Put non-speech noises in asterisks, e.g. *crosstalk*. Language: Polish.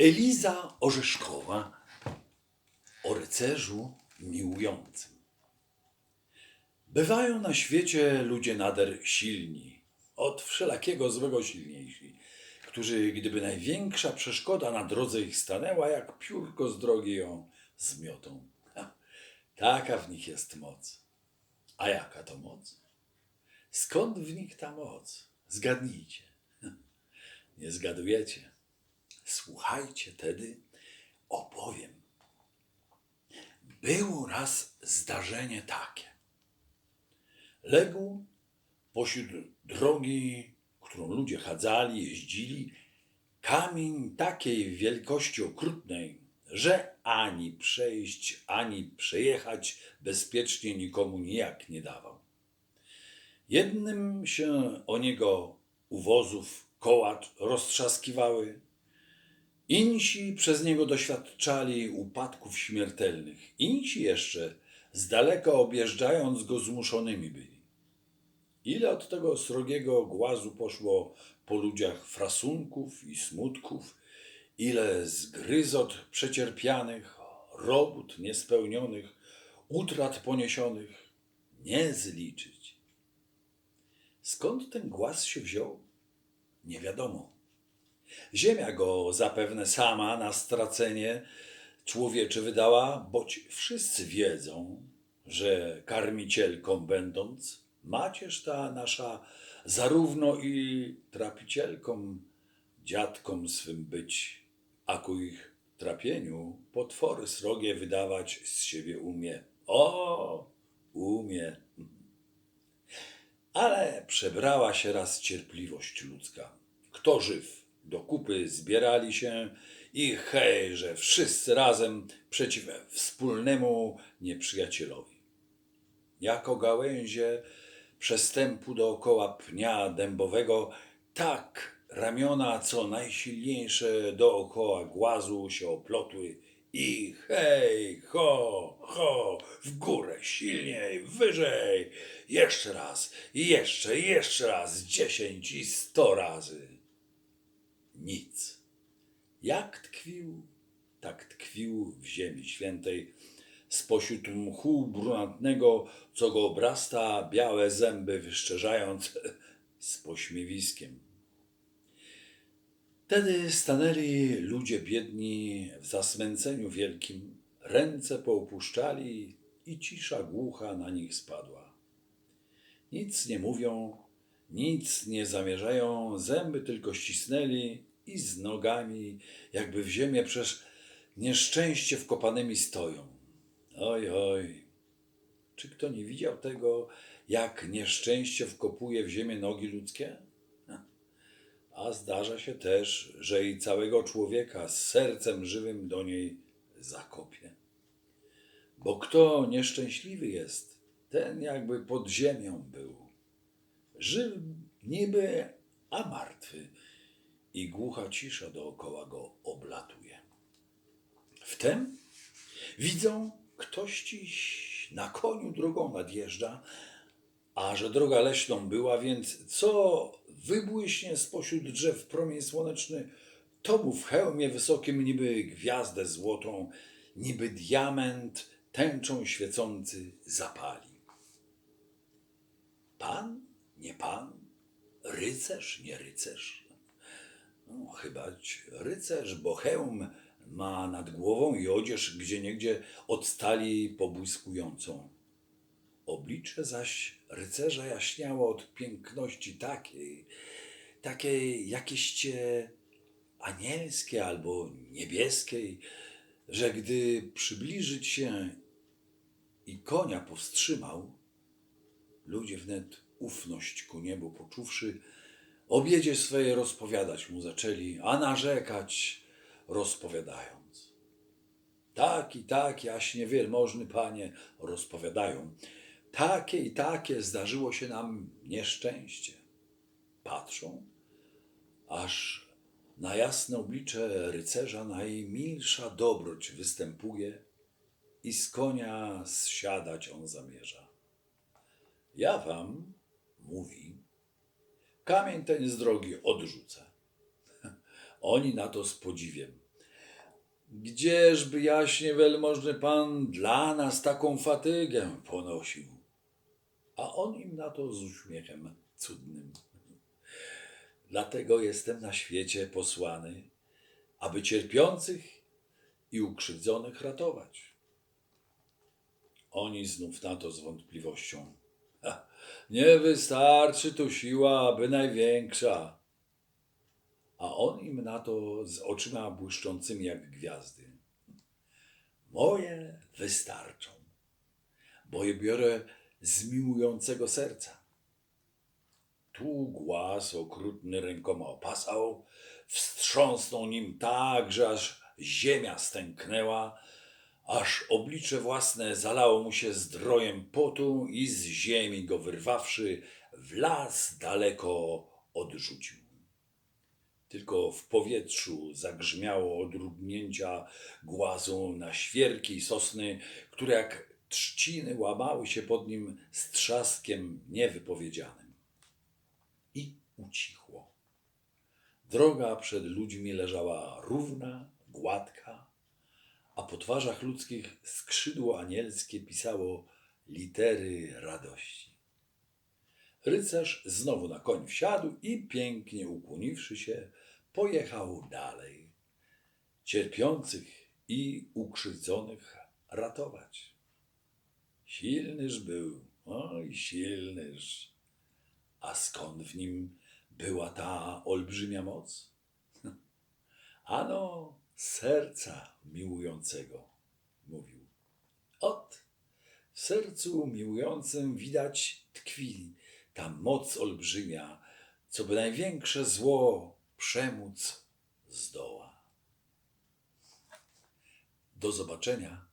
Eliza Orzeszkowa o rycerzu miłującym. Bywają na świecie ludzie nader silni, od wszelakiego złego silniejsi, którzy, gdyby największa przeszkoda na drodze ich stanęła, jak piórko z drogi ją zmiotą. Ha, taka w nich jest moc. A jaka to moc? Skąd w nich ta moc? Zgadnijcie. Nie zgadujecie. Słuchajcie tedy, opowiem. Było raz zdarzenie takie. Legł pośród drogi, którą ludzie chadzali, jeździli, kamień takiej wielkości okrutnej, że ani przejść, ani przejechać bezpiecznie nikomu nijak nie dawał. Jednym się o niego u wozów koła roztrzaskiwały, Insi przez niego doświadczali upadków śmiertelnych, insi jeszcze z daleka objeżdżając go zmuszonymi byli. Ile od tego srogiego głazu poszło po ludziach frasunków i smutków, ile zgryzot przecierpianych, robót niespełnionych, utrat poniesionych, nie zliczyć. Skąd ten głaz się wziął? Nie wiadomo. Ziemia go zapewne sama na stracenie człowiecze wydała, boć wszyscy wiedzą, że karmicielką będąc, macierz ta nasza zarówno i trapicielką, dziadkom swym być, a ku ich trapieniu potwory srogie wydawać z siebie umie. O, umie. Ale przebrała się raz cierpliwość ludzka. Kto żyw, do kupy zbierali się i hej, że wszyscy razem przeciw wspólnemu nieprzyjacielowi. Jako gałęzie przestępu dookoła pnia dębowego, tak ramiona co najsilniejsze dookoła głazu się oplotły i hej, ho, ho, w górę, silniej, wyżej, jeszcze raz, jeszcze, jeszcze raz, dziesięć i sto razy. Nic. Jak tkwił, tak tkwił w ziemi świętej, spośród mchu brunatnego, co go obrasta, białe zęby wyszczerzając *laughs* z pośmiewiskiem. Wtedy stanęli ludzie biedni w zasmęceniu wielkim, ręce poupuszczali i cisza głucha na nich spadła. Nic nie mówią, nic nie zamierzają, zęby tylko ścisnęli i z nogami, jakby w ziemię przez nieszczęście wkopanymi stoją. Oj, oj. Czy kto nie widział tego, jak nieszczęście wkopuje w ziemię nogi ludzkie? A zdarza się też, że i całego człowieka z sercem żywym do niej zakopie. Bo kto nieszczęśliwy jest, ten jakby pod ziemią był. Żył niby, a martwy i głucha cisza dookoła go oblatuje. Wtem widzą, ktoś dziś na koniu drogą nadjeżdża, a że droga leśną była, więc co wybłyśnie spośród drzew promień słoneczny, to mu w hełmie wysokim niby gwiazdę złotą, niby diament tęczą świecący zapali. Pan, nie pan, rycerz, nie rycerz. No, chyba rycerz, bo hełm ma nad głową i odzież gdzieniegdzie od stali pobłyskującą. Oblicze zaś rycerza jaśniało od piękności takiej, takiej jakieście anielskie albo niebieskiej, że gdy przybliżyć się i konia powstrzymał, ludzie wnet ufność ku niebu poczuwszy, o biedzie swojej rozpowiadać mu zaczęli, a narzekać rozpowiadając. Tak i tak, jaśnie wielmożny panie, rozpowiadają. Takie i takie zdarzyło się nam nieszczęście. Patrzą, aż na jasne oblicze rycerza najmilsza dobroć występuje i z konia zsiadać on zamierza. Ja wam, mówi, kamień ten z drogi odrzucę. *laughs* Oni na to z podziwiem. Gdzieżby jaśnie wielmożny pan dla nas taką fatygę ponosił? A on im na to z uśmiechem cudnym. Dlatego jestem na świecie posłany, aby cierpiących i ukrzywdzonych ratować. Oni znów na to z wątpliwością. *laughs* Nie wystarczy tu siła, aby największa. A on im na to z oczyma błyszczącymi jak gwiazdy. Moje wystarczą, bo je biorę z miłującego serca. Tu głaz okrutny rękoma opasał, wstrząsnął nim tak, że aż ziemia stęknęła, aż oblicze własne zalało mu się zdrojem potu i z ziemi go wyrwawszy, w las daleko odrzucił. Tylko w powietrzu zagrzmiało od rugnięcia głazu na świerki i sosny, które jak trzciny łamały się pod nim z trzaskiem niewypowiedzianym. I ucichło. Droga przed ludźmi leżała równa, gładka, a po twarzach ludzkich skrzydło anielskie pisało litery radości. Rycerz znowu na koń wsiadł i pięknie ukłoniwszy się, pojechał dalej. Cierpiących i ukrzywdzonych ratować. Silnyż był, oj silnyż. A skąd w nim była ta olbrzymia moc? *laughs* Ano, serca miłującego, mówił. Ot, w sercu miłującym widać tkwi ta moc olbrzymia, co by największe zło przemóc zdoła. Do zobaczenia